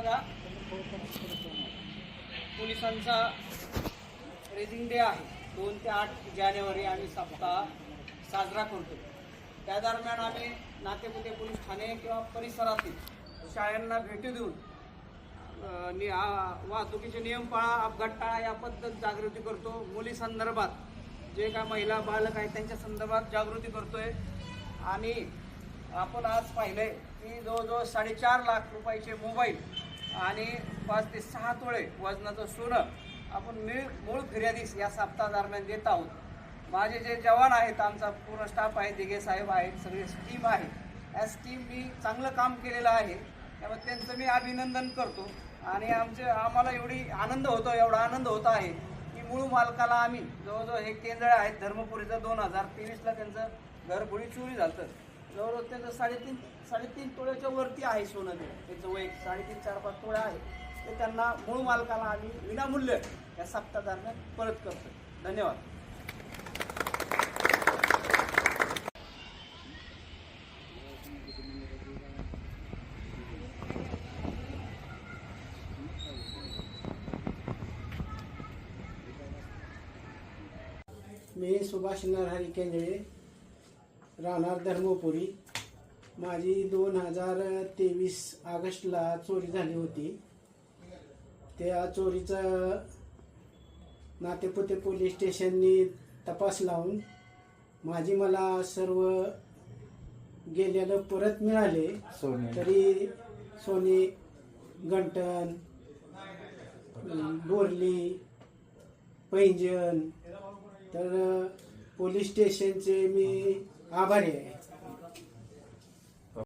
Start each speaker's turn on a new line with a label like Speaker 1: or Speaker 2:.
Speaker 1: बघा. पोलिसांचा raising day आहे. दोन ते आठ जानेवारी आम्ही सप्ताह साजरा करतो. त्या दरम्यान आम्ही नातेपुते पोलीस ठाणे किंवा परिसरातील शाळांना भेटी देऊन नि- वाहतुकीचे नियम पाळा अपघात टाळा या पद्धत जागृती करतो. मुली संदर्भात जे काय महिला बालक आहेत त्यांच्या संदर्भात जागृती करतोय. आणि आपण आज पाहिलंय की जवळजवळ साडेचार लाख रुपयाचे मोबाईल आणि पाच ते सहा तोळे वजनाचं सोनं आपण मिळ मूळ फिर्यादीस या सप्ताह दरम्यान देत आहोत. माझे जे जवान आहेत आमचा पूर्ण स्टाफ आहे दिघे साहेब आहेत सगळे टीम आहे या टीमनी चांगलं काम केलेलं आहे. त्यामुळे त्यांचं मी अभिनंदन करतो. आणि आमचे आम्हाला एवढी आनंद होतो एवढा आनंद होत आहे की मूळ मालकाला आम्ही जवळजवळ हे केंद्र आहेत. धर्मपुरीचं दोन हजार तेवीसला त्यांचं घरगुडी चोरी झालं जवळजवळ त्याचं साडेतीन साडेतीन तोळ्याच्या वरती आहे सोनं ते त्याचं वय साडेतीन चार पाच तोळ्या आहे. ते त्यांना मूळ मालकाला आम्ही विनामूल्य या सप्ताह परत करतो धन्यवाद.
Speaker 2: मी सुभाष नरहरी केंद्रे. राहणार धर्मपुरी. माझी दोन हजार तेवीस ऑगस्टला चोरी झाली होती. त्या चोरीचं नातेपुते पोलीस स्टेशननी तपास लावून माझी मला सर्व गेलेलं परत मिळाले. तरी सोने गंटन बोरली पैंजण. तर पोलीस स्टेशनचे मी आभारी आहे